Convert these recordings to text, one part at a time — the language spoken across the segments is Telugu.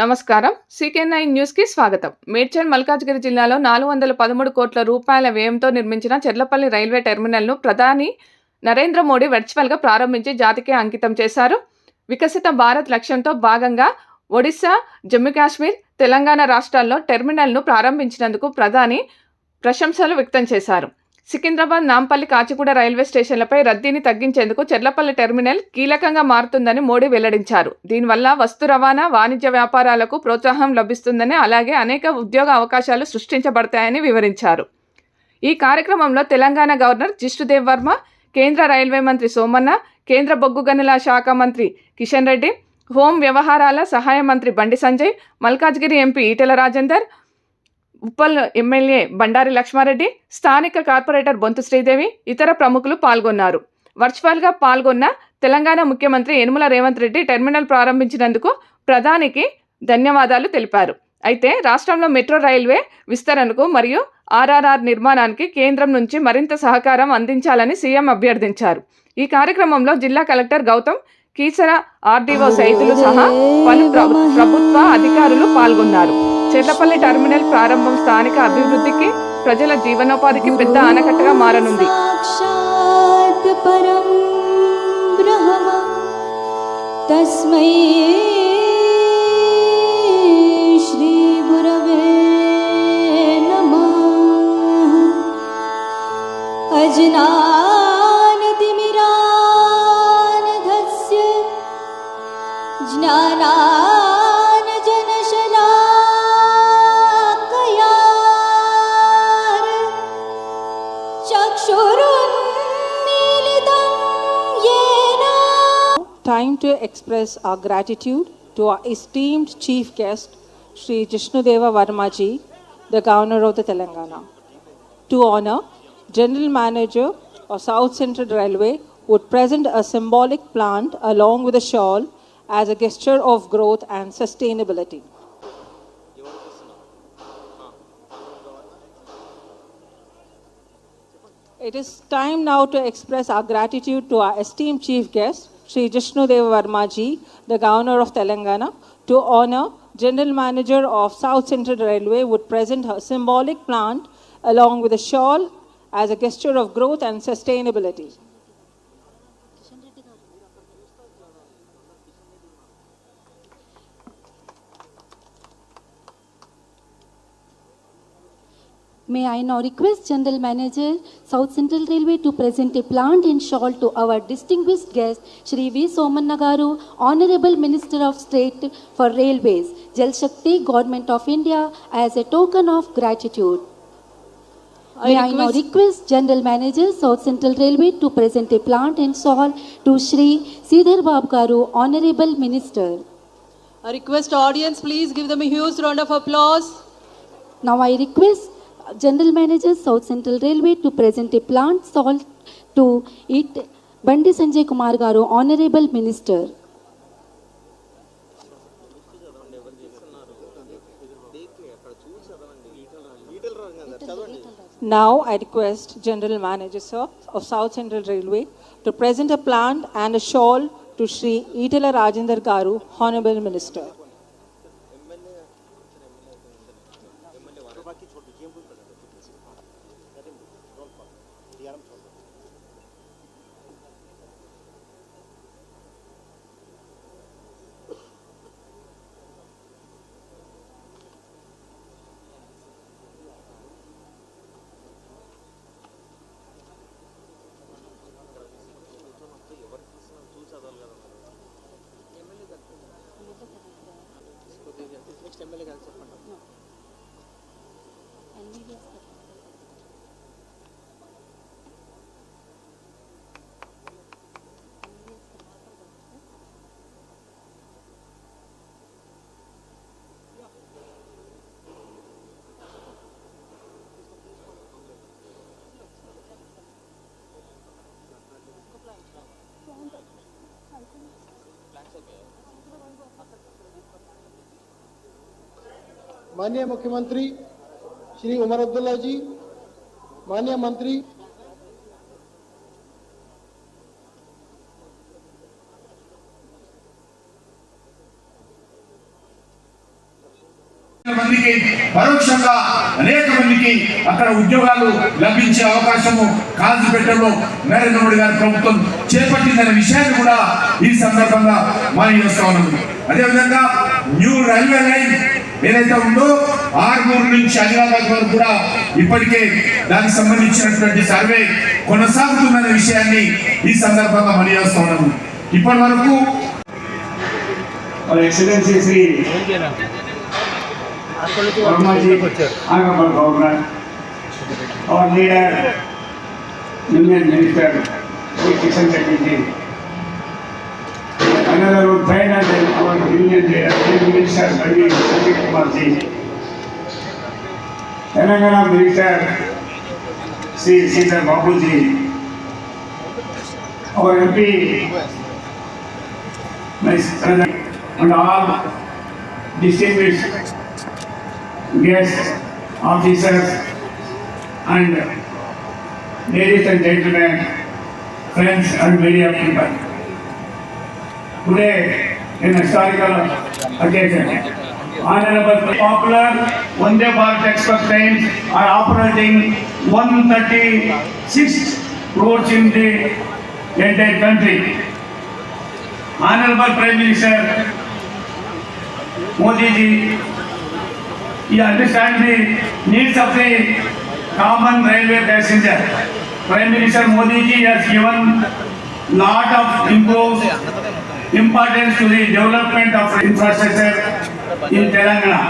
నమస్కారం. సీకే నైన్ న్యూస్కి స్వాగతం. మేడ్చల్ మల్కాజ్గిరి జిల్లాలో నాలుగు వందల పదమూడు కోట్ల రూపాయల వ్యయంతో నిర్మించిన చెర్లపల్లి రైల్వే టెర్మినల్ను ప్రధాని నరేంద్ర మోడీ వర్చువల్గా ప్రారంభించి జాతికి అంకితం చేశారు. వికసిత భారత్ లక్ష్యంతో భాగంగా ఒడిశా జమ్మూ కాశ్మీర్ తెలంగాణ రాష్ట్రాల్లో టెర్మినల్ను ప్రారంభించినందుకు ప్రధాని ప్రశంసలు వ్యక్తం చేశారు. సికింద్రాబాద్ నాంపల్లి కాచిగూడ రైల్వే స్టేషన్లపై రద్దీని తగ్గించేందుకు చెర్లపల్లి టెర్మినల్ కీలకంగా మారుతుందని మోడీ వెల్లడించారు. దీనివల్ల వస్తు రవాణా వాణిజ్య వ్యాపారాలకు ప్రోత్సాహం లభిస్తుందని అలాగే అనేక ఉద్యోగ అవకాశాలు సృష్టించబడతాయని వివరించారు. ఈ కార్యక్రమంలో తెలంగాణ గవర్నర్ జిష్ణుదేవ్ వర్మ కేంద్ర రైల్వే మంత్రి సోమన్న కేంద్ర బొగ్గు గనుల శాఖ మంత్రి కిషన్ రెడ్డి హోం వ్యవహారాల సహాయ మంత్రి బండి సంజయ్ మల్కాజ్గిరి ఎంపీ ఈటెల రాజేందర్ ఉప్పల్ ఎమ్మెల్యే బండారి లక్ష్మారెడ్డి స్థానిక కార్పొరేటర్ బొంతు శ్రీదేవి ఇతర ప్రముఖులు పాల్గొన్నారు. వర్చువల్గా పాల్గొన్న తెలంగాణ ముఖ్యమంత్రి యనుమల రేవంత్ రెడ్డి టెర్మినల్ ప్రారంభించినందుకు ప్రధానికి ధన్యవాదాలు తెలిపారు. అయితే రాష్ట్రంలో మెట్రో రైల్వే విస్తరణకు మరియు ఆర్ఆర్ఆర్ నిర్మాణానికి కేంద్రం నుంచి మరింత సహకారం అందించాలని సీఎం అభ్యర్థించారు. ఈ కార్యక్రమంలో జిల్లా కలెక్టర్ గౌతమ్ కీసర ఆర్డీఓ సైతులు సహా పలు ప్రభు- ప్రభుత్వ అధికారులు పాల్గొన్నారు. చెర్లపల్లి టర్మినల్ ప్రారంభం స్థానిక అభివృద్ధికి ప్రజల జీవనోపాధికి పెద్ద ఆనకట్టగా మారనుంది. తస్మై time to express our gratitude to our esteemed chief guest, Sri Jishnudeva Varmaji, the Governor of the Telangana. To honor, General Manager of South Central Railway would present a symbolic plant along with a shawl as a gesture of growth and sustainability. It is time now to express our gratitude to our esteemed chief guest, Sri Jishnudeva Varmaji, the Governor of Telangana. To honor, General Manager of South Central Railway would present her symbolic plant along with a shawl as a gesture of growth and sustainability. May I now request General Manager, South Central Railway to present a plant and shawl to our distinguished guest, Shri V. Somanna Garu, Honorable Minister of State for Railways, Jal Shakti, Government of India, as a token of gratitude. I May I now request- General Manager, South Central Railway to present a plant and shawl to Shri Sridhar Babu Garu, Honorable Minister. I request audience, please give them a huge round of applause. Now I request General Manager South Central Railway to present a plant salt to it Bandi Sanjay Kumar Garu, Honorable Minister. Now I request General Manager Sir of South Central Railway to present a plant and a shawl to Sri Itala Rajendra Garu, Honorable Minister. माननीय मुख्यमंत्री श्री उमर अब्दुल्ला जी माननीय मंत्री పరోక్షంగా అనేక మందికి అక్కడ ఉద్యోగాలు లభించే అవకాశము కాల్చిపెట్టడంలో నరేంద్ర మోడీ గారి ప్రభుత్వం చేపట్టిందనే విషయాన్ని కూడా ఈ సందర్భంగా మనం చేస్తా ఉన్నాము అదేవిధంగా న్యూ రైల్వే లైన్ ఏదైతే ఉందో ఆర్మూరు నుంచి ఆదిలాబాద్ వరకు కూడా ఇప్పటికే దానికి సంబంధించినటువంటి సర్వే కొనసాగుతుందనే విషయాన్ని ఈ సందర్భంగా మనం చేస్తా ఉన్నాము ఇప్పటి వరకు और excellency Shri Verma ji honorable governor our leader union minister Sri Kishan Reddy ji another find us our union leader Union minister Bani Sanjay Kumar ji Telangana minister Sri Sridhar Babu ji our MP Mr. and all distinguished guests, officers, and ladies and gentlemen, friends and media people. Today, in historical occasion, Honorable Popular Vande Bharat Express trains are operating 136 roads in the entire country. Honorable Prime Minister Modi ji, he understands the needs of the common railway passenger. Prime Minister Modi ji has given lot of imposed importance to the development of infrastructure in Telangana.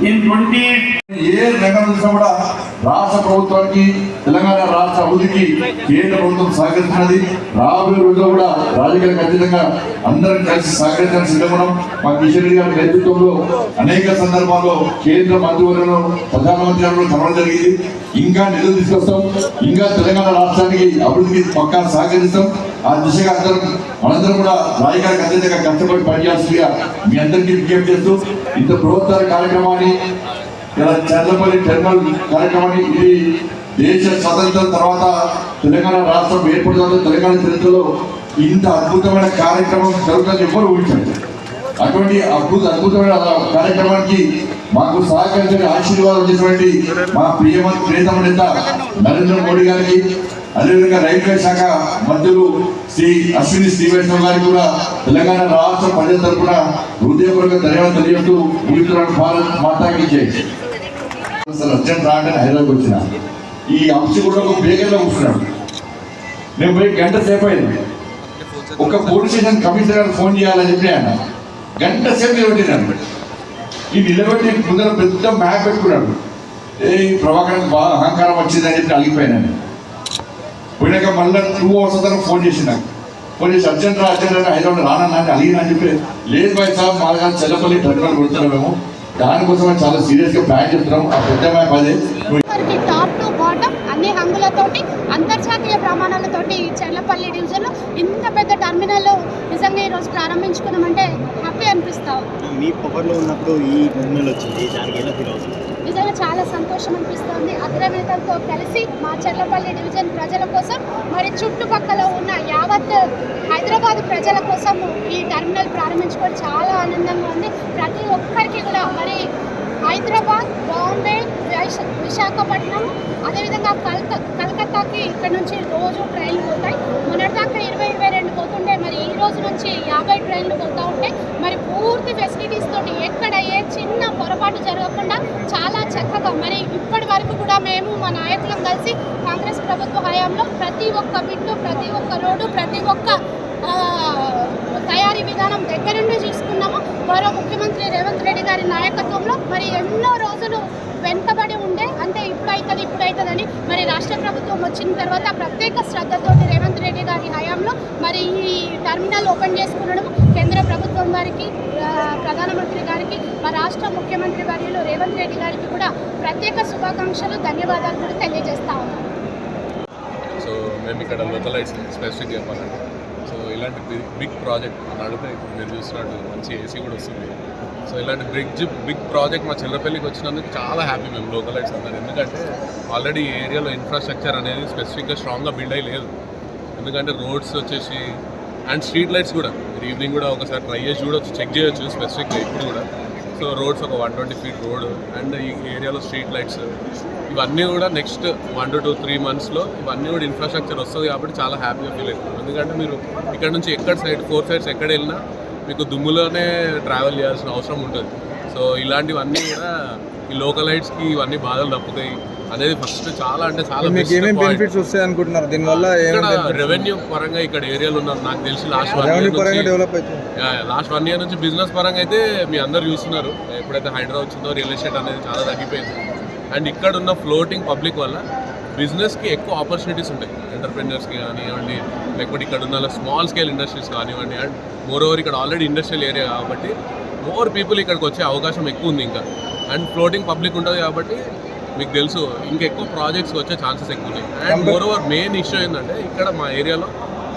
In 20 ఏ రంగం చూసినా కూడా రాష్ట్ర ప్రభుత్వానికి తెలంగాణ రాష్ట్ర అభివృద్ధికి కేంద్ర ప్రభుత్వం సహకరిస్తున్నది రాబోయే రోజుల్లో కూడా రాజకీయ ఖచ్చితంగా అందరం కలిసి సహకరించాలని సిద్ధమడం మా కిషన్ రెడ్డి గారి నేతృత్వంలో అనేక సందర్భాల్లో కేంద్ర మంత్రివర్గంలో ప్రధానమంత్రి గారు కలవడం జరిగింది. ఇంకా నిధులు తీసుకొస్తాం. ఇంకా తెలంగాణ రాష్ట్రానికి అభివృద్ధికి పక్కా సహకరిస్తాం. ఆ దిశగా అందరం మనందరం కూడా రాజకీయ ఖచ్చితంగా కష్టపడి పనిచేస్తుందిగా మీ అందరికీ విజ్ఞప్తి చేస్తూ ఇంత బృహత్తర కార్యక్రమాన్ని ఇలా చంద్రపల్లి టెర్మినల్ కార్యక్రమాన్ని ఇది దేశ స్వతంత్రం తర్వాత తెలంగాణ రాష్ట్రం ఏర్పడుతుందో తెలంగాణ చరిత్రలో ఇంత అద్భుతమైన కార్యక్రమం జరుగుతుందని ఎవరు ఊహించండి అటువంటి అద్భుత అద్భుతమైన కార్యక్రమానికి మాకు సహకరించిన ఆశీర్వాదం చేసినటువంటి మా ప్రియమ ప్రియతమ నేత నరేంద్ర మోడీ గారికి అదేవిధంగా రైల్వే శాఖ మంత్రులు శ్రీ అశ్విని శ్రీవైష్ణవ్ గారికి కూడా తెలంగాణ రాష్ట్ర ప్రజల తరఫున హృదయపూర్వక ధన్యవాదాలు తెలియజేస్తూ ముగిస్తున్నాను. భారత్ మాతాకి అసలు అర్జెంట్ రాగానే హైదరాబాద్ వచ్చిన. ఈ అంశ కూడా ఒక బేగర్లో కూర్చున్నాడు. నేను పోయి గంట సేపు అయింది. ఒక పోలీస్ స్టేషన్ కమిషనర్ గారు ఫోన్ చేయాలని చెప్పి ఆయన గంట సేపు నిలబెట్టినాడు. ఈ నిలబెట్టి ముందర పెద్ద మ్యాప్ పెట్టుకున్నాడు. ఏ ఈ ప్రభాకర్ బాగా అహంకారం వచ్చిందని చెప్పి అలిగిపోయినాను పోయినాక మళ్ళీ టూ అవర్స్ తర్వాత ఫోన్ చేసి నాకు ఫోన్ చేసి అర్జెంట్ రా అర్జెంట్ రా హైదరాబాద్ రానన్నా అంటే అలిగినా అని చెప్పి లేదు బాయ్ సాబ్ మా గారు చెల్లపల్లి టర్మినల్ కొడుతున్నాం మేము. దానికోసం చాలా సీరియస్గా ప్లాన్ చేస్తున్నాం. ఆ పెద్ద మ్యాప్ అదే. టాప్ టు బాటమ్ అన్ని హంగులతోటి అంతర్జాతీయ ప్రమాణాలతోటి ఈ చెర్లపల్లి డివిజన్లో ఇంత పెద్ద టర్మినల్ నిజంగా ఈరోజు ప్రారంభించుకున్నామంటే హ్యాపీ అనిపిస్తా ఉంది. మీ పవర్లో ఉన్నప్పుడు ఈ టెర్మినల్ వచ్చింది దానికి ఎలా ఫీల్ అవుతుంది? నిజంగా చాలా సంతోషం అనిపిస్తుంది. అగ్రనేతలతో కలిసి మా చెర్లపల్లి డివిజన్ ప్రజల కోసం మరి చుట్టుపక్కల ఉన్న యావత్ హైదరాబాద్ ప్రజల కోసం ఈ టర్మినల్ ప్రారంభించుకోవడం చాలా ఆనందంగా ఉంది. ప్రతి ఒక్కరికి కూడా మరి హైదరాబాద్ బాంబే విశాఖపట్నం. అదేవిధంగా కల్క కలకత్తాకి ఇక్కడ నుంచి రోజు ట్రైన్లు పోతాయి. మొన్నటిదాకా ఇరవై ఇరవై రెండు పోతుండే. మరి ఈ రోజు నుంచి యాభై ట్రైన్లు పోతూ ఉంటాయి మరి పూర్తి ఫెసిలిటీస్ తోటి ఎక్కడ ఏ చిన్న పొరపాటు జరగకుండా చాలా చక్కగా మరి ఇప్పటి వరకు కూడా మేము మా నాయకులం కలిసి కాంగ్రెస్ ప్రభుత్వ హయాంలో ప్రతి ఒక్క బిట్టు ప్రతి ఒక్క రోడ్డు ప్రతి ఒక్క తయారీ విధానం దగ్గరుండి చూసుకున్నాము. గౌరవ ముఖ్యమంత్రి రేవంత్ రెడ్డి గారి నాయకత్వంలో మరి ఎన్నో రోజులు వెనుకబడి ఉండే అంటే ఇప్పుడు అవుతుంది ఇప్పుడు అవుతుందని మరి రాష్ట్ర ప్రభుత్వం వచ్చిన తర్వాత ప్రత్యేక శ్రద్ధతోటి రేవంత్ రెడ్డి గారి హయాంలో మరి ఈ టర్మినల్ ఓపెన్ చేసుకునడం కేంద్ర ప్రభుత్వం వారికి ప్రధానమంత్రి గారికి మా రాష్ట్ర ముఖ్యమంత్రి వర్యులు రేవంత్ రెడ్డి గారికి కూడా ప్రత్యేక శుభాకాంక్షలు ధన్యవాదాలు కూడా తెలియజేస్తా ఉన్నాం. సో మేము ఇక్కడ లోకలైజ్ స్పెసిఫిక్ చెప్పాలంటే ఇలాంటి బిగ్ బిగ్ ప్రాజెక్ట్ నడిపే మీరు చూసినట్టు మంచి ఏసీ కూడా వస్తుంది. సో ఇలాంటి బిగ్ బిగ్ ప్రాజెక్ట్ మా చిల్లపల్లికి వచ్చినందుకు చాలా హ్యాపీ మేము లోకల్ లైట్స్ అందరు. ఎందుకంటే ఆల్రెడీ ఈ ఏరియాలో ఇన్ఫ్రాస్ట్రక్చర్ అనేది స్పెసిఫిక్గా స్ట్రాంగ్గా బిల్డ్ అయ్యి లేదు ఎందుకంటే రోడ్స్ వచ్చేసి అండ్ స్ట్రీట్ లైట్స్ కూడా. ఈవినింగ్ కూడా ఒకసారి ట్రై చేసి చూడొచ్చు చెక్ చేయొచ్చు స్పెసిఫిక్గా ఇప్పుడు కూడా. ఫ్లోర్ రోడ్స్ ఒక one twenty feet road and ఈ ఏరియాలో స్ట్రీట్ లైట్స్. ఇవన్నీ కూడా next one to two three మంత్స్లో ఇవన్నీ కూడా ఇన్ఫ్రాస్ట్రక్చర్ వస్తుంది కాబట్టి చాలా హ్యాపీగా ఫీల్ అవుతుంది ఎందుకంటే మీరు ఇక్కడ నుంచి ఎక్కడ సైడ్ ఫోర్ సైడ్స్ ఎక్కడ వెళ్ళినా మీకు దుమ్ములోనే ట్రావెల్ చేయాల్సిన అవసరం ఉంటుంది. సో ఇలాంటివన్నీ కూడా ఈ లోకలైట్స్కి ఇవన్నీ బాధలు తప్పుతాయి. అనేది ఫస్ట్ చాలా అంటే చాలా మీకు ఏమేమి బెనిఫిట్స్ వస్తాయి అనుకుంటున్నారు? దీనివల్ల రెవెన్యూ పరంగా ఇక్కడ ఏరియాలో ఉన్నారు నాకు తెలిసి లాస్ట్ వన్ ఇయర్ పరంగా డెవలప్ అవుతుంది. లాస్ట్ వన్ ఇయర్ నుంచి బిజినెస్ పరంగా అయితే మీ అందరు చూస్తున్నారు. ఎప్పుడైతే హైదరాబాద్ వచ్చిందో రియల్ ఎస్టేట్ అనేది చాలా తగ్గిపోయింది. అండ్ ఇక్కడ ఉన్న ఫ్లోటింగ్ పబ్లిక్ వల్ల బిజినెస్కి ఎక్కువ ఆపర్చునిటీస్ ఉంటాయి. ఎంటర్ప్రెన్యూర్స్కి కానివ్వండి లేకపోతే ఇక్కడ ఉన్న స్మాల్ స్కేల్ ఇండస్ట్రీస్ కానివ్వండి. అండ్ మోర్ ఓవర్ ఇక్కడ ఆల్రెడీ ఇండస్ట్రియల్ ఏరియా కాబట్టి మోర్ పీపుల్ ఇక్కడికి వచ్చే అవకాశం ఎక్కువ ఉంది ఇంకా. అండ్ ఫ్లోటింగ్ పబ్లిక్ ఉంటుంది కాబట్టి మీకు తెలుసు ఇంకెక్కువ ప్రాజెక్ట్స్ వచ్చే ఛాన్సెస్ ఎక్కువ ఉన్నాయి. And moreover main issue ఏంటంటే ఇక్కడ మా ఏరియాలో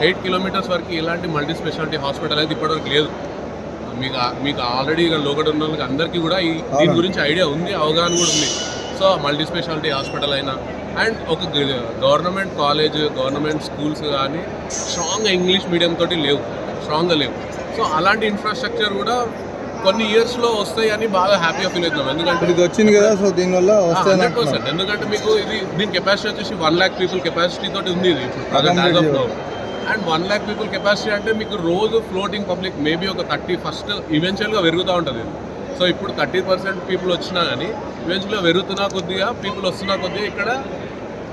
ఎయిట్ కిలోమీటర్స్ వరకు ఇలాంటి మల్టీ స్పెషాలిటీ హాస్పిటల్ అయితే ఇప్పటివరకు లేదు. మీకు మీకు ఆల్రెడీ లోకల్ ఉన్న వాళ్ళకి అందరికీ కూడా ఈ దీని గురించి ఐడియా ఉంది అవగాహన కూడా ఉంది. సో మల్టీ స్పెషాలిటీ హాస్పిటల్ అయినా అండ్ ఒక గవర్నమెంట్ కాలేజ్ గవర్నమెంట్ స్కూల్స్ కానీ స్ట్రాంగ్ ఇంగ్లీష్ మీడియం తోటి లేవు. స్ట్రాంగ్గా లేవు. సో అలాంటి ఇన్ఫ్రాస్ట్రక్చర్ కూడా కొన్ని ఇయర్స్లో వస్తాయని బాగా హ్యాపీగా ఫీల్ అవుతున్నాం. ఎందుకంటే ఇది వచ్చింది కదా సో దీనివల్ల హండ్రెడ్ పర్సెంట్ ఎందుకంటే మీకు ఇది దీని కెపాసిటీ వచ్చేసి వన్ ల్యాక్ పీపుల్ కెపాసిటీ తోటి ఉంది ఇది. ఇప్పుడు and one lakh people capacity అంటే మీకు రోజు ఫ్లోటింగ్ పబ్లిక్ మేబీ ఒక థర్టీ ఫస్ట్ ఈవెన్చువల్గా పెరుగుతూ ఉంటుంది సో ఇప్పుడు థర్టీ పర్సెంట్ పీపుల్ వచ్చినా కానీ ఈవెన్చువల్గా పెరుగుతున్నా కొద్దిగా పీపుల్ వస్తున్నా కొద్దిగా ఇక్కడ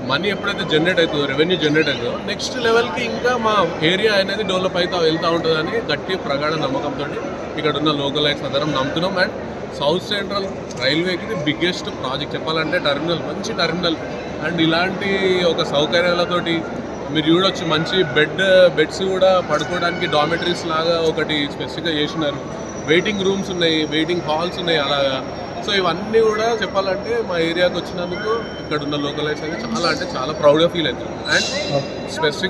మనీ ఎప్పుడైతే జనరేట్ అవుతుందో రెవెన్యూ జనరేట్ అవుతుందో నెక్స్ట్ లెవెల్కి ఇంకా మా ఏరియా అనేది డెవలప్ అవుతా వెళ్తూ ఉంటుందని గట్టి ప్రగాఢ నమ్మకంతో ఇక్కడ ఉన్న లోకల్ లైఫ్ అందరం నమ్ముతున్నాం. అండ్ సౌత్ సెంట్రల్ రైల్వేకి ఇది బిగ్గెస్ట్ ప్రాజెక్ట్ చెప్పాలంటే టర్మినల్ మంచి టర్మినల్ అండ్ ఇలాంటి ఒక సౌకర్యాలతోటి మీరు చూడొచ్చు మంచి బెడ్ బెడ్స్ కూడా పడుకోవడానికి డామెటరీస్ లాగా ఒకటి స్పెసిఫిక్గా చేసినారు. వెయిటింగ్ రూమ్స్ ఉన్నాయి వెయిటింగ్ హాల్స్ ఉన్నాయి అలాగా. సో ఇవన్నీ కూడా చెప్పాలంటే మా ఏరియాకి వచ్చినందుకు ఇక్కడ ఉన్న లోకలైట్స్ అయితే చాలా అంటే చాలా ప్రౌడ్గా ఫీల్ అవుతుంది. And specific